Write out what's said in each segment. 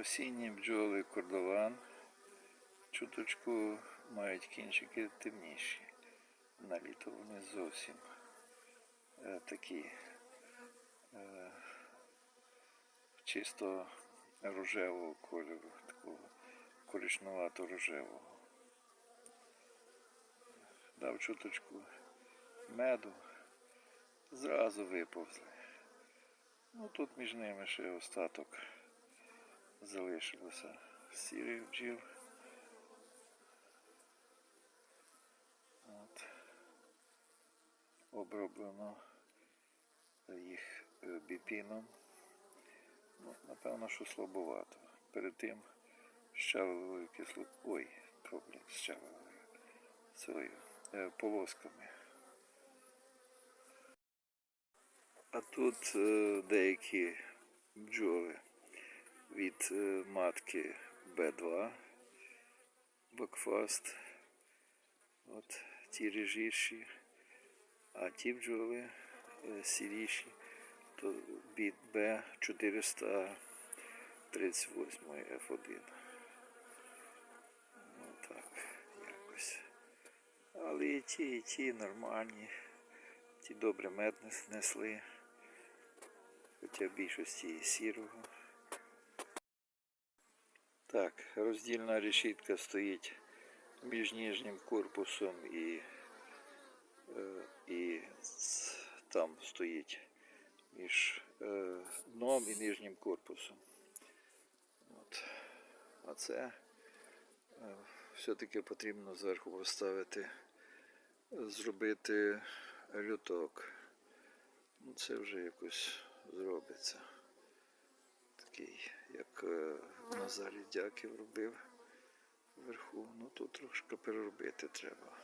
Осінні бджоли кордован. Чуточку мають кінчики темніші. На літо вони зовсім е, такі е, чисто рожевого кольору, такого коричневато рожевого. Дав чуточку меду, зразу виповзли. Ну тут між ними ще остаток залишилося сірих бджіл. От. Оброблено їх е, біпіном. Ну, напевно, що слабовато. Перед тим щавеловою кисло... Ой, проблем з щавеловою. Цією е, полосками. А тут е, деякі бджоли від е, матки Б2 Бакфаст. От ті режіші, а ті бджоли е, сіріші, то від Б438 F1. Отак, якось. Але і ті, і ті нормальні. Ті добре мед несли. Хоча більшості сірого. Так, роздільна решітка стоїть між ніжнім корпусом і, е, і там стоїть між е, дном і нижнім корпусом. От. А це е, все-таки потрібно зверху поставити, зробити люток. Ну, це вже якось зробиться. Такий, як Назарій Дяків робив вверху. Ну тут трошки переробити треба.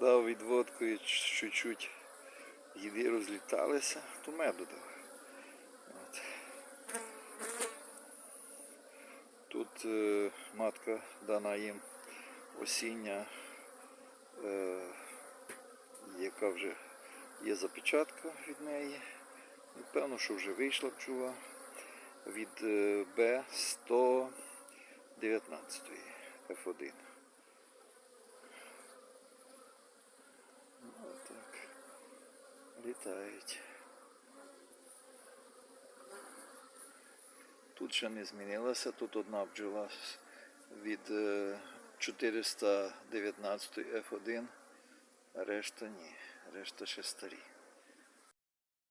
Дав відводку і чуть-чуть їди розліталися, то меду дав. От. Тут е, матка дана їм осіння, е, яка вже є запечатка від неї. І певно, що вже вийшла бджола від е, Б119 F1. Ну, так. Літають. Тут ще не змінилося, тут одна бджола від е, 419 F1, а решта ні, решта ще старі.